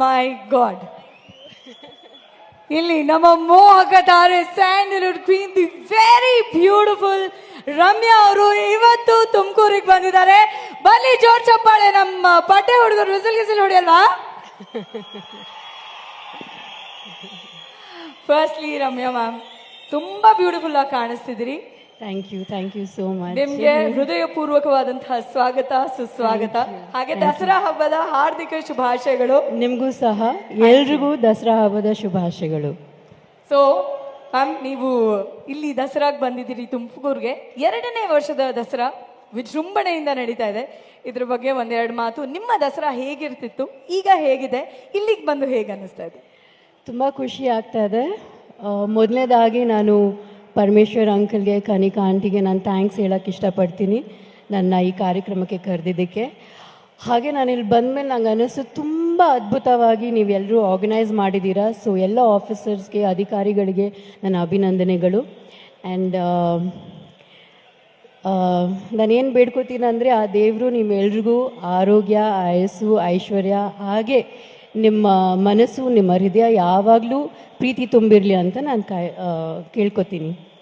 ಮೈ god ಇಲ್ಲಿ ನಮ್ಮ ಮೋಹಕ ತಾರೆ Sandalwood queen the very beautiful Ramya ಅವರು ಇವತ್ತು ತುಮಕೂರಿಗೆ ಬಂದಿದ್ದಾರೆ. ಬನ್ನಿ, ಜೋರ್ ಚಪ್ಪಾಳೆ, ನಮ್ಮ ಪಟ್ಟೆ ಹುಡುಗರು ವಿಸಿಲ್ ಗಿಸಿಲ್ ಹೊಡಿಯಲ್ವಾ ಫಸ್ಟ್ಲಿ ರಮ್ಯಾ ಮ್ಯಾಮ್ ತುಂಬಾ ಬ್ಯೂಟಿಫುಲ್ ಆಗಿ ಕಾಣಿಸ್ತಿದ್ದೀರಿ. Thank you thank you so much ನಿಮ್ಗೆ ಹೃದಯಪೂರ್ವಕವಾದಂತಹ ಸ್ವಾಗತ ಸುಸ್ವಾಗತ. ಹಾಗೆ ದಸರಾ ಹಬ್ಬದ ಹಾರ್ದಿಕ ಶುಭಾಶಯಗಳು. ನಿಮಗೂ ಸಹ ಎಲ್ರಿಗೂ ದಸರಾ ಹಬ್ಬದ ಶುಭಾಶಯಗಳು. ಸೊ ಮ್ಯಾಮ್ ನೀವು ಇಲ್ಲಿ ದಸರಾಗ್ ಬಂದಿದ್ದೀರಿ ತುಮಕೂರ್ಗೆ. ಎರಡನೇ ವರ್ಷದ ದಸರಾ ವಿಜೃಂಭಣೆಯಿಂದ ನಡೀತಾ ಇದೆ. ಇದ್ರ ಬಗ್ಗೆ ಒಂದೆರಡು ಮಾತು. ನಿಮ್ಮ ದಸರಾ ಹೇಗಿರ್ತಿತ್ತು? ಈಗ ಹೇಗಿದೆ? ಇಲ್ಲಿಗೆ ಬಂದು ಹೇಗೆ ಅನ್ನಿಸ್ತಾ ಇದೆ? ತುಂಬ ಖುಷಿ ಆಗ್ತಾ ಇದೆ. ಮೊದಲನೇದಾಗಿ ನಾನು ಪರಮೇಶ್ವರ್ ಅಂಕಲ್ಗೆ, ಕನಿಕಾ ಆಂಟಿಗೆ ನಾನು ಥ್ಯಾಂಕ್ಸ್ ಹೇಳೋಕ್ಕೆ ಇಷ್ಟಪಡ್ತೀನಿ ನನ್ನ ಈ ಕಾರ್ಯಕ್ರಮಕ್ಕೆ ಕರೆದಿದ್ದಕ್ಕೆ. ಹಾಗೆ ನಾನು ಇಲ್ಲಿ ಬಂದಮೇಲೆ ನಂಗೆ ಅನಿಸ್ತು ತುಂಬ ಅದ್ಭುತವಾಗಿ ನೀವೆಲ್ಲರೂ ಆರ್ಗನೈಸ್ ಮಾಡಿದ್ದೀರಾ. ಸೊ ಎಲ್ಲ ಆಫೀಸರ್ಸ್ಗೆ ಅಧಿಕಾರಿಗಳಿಗೆ ನನ್ನ ಅಭಿನಂದನೆಗಳು. ಆ್ಯಂಡ್ ನಾನೇನು ಬೇಡ್ಕೋತೀನಿ ಅಂದರೆ ಆ ದೇವರು ನಿಮ್ಮೆಲ್ರಿಗೂ ಆರೋಗ್ಯ, ಆಯಸ್ಸು, ಐಶ್ವರ್ಯ ಹಾಗೆ ನಿಮ್ಮ ಮನಸ್ಸು ನಿಮ್ಮ ಹೃದಯ ಯಾವಾಗಲೂ ಪ್ರೀತಿ ತುಂಬಿರಲಿ ಅಂತ ನಾನು ಕಾಯ್ ಕೇಳ್ಕೊತೀನಿ.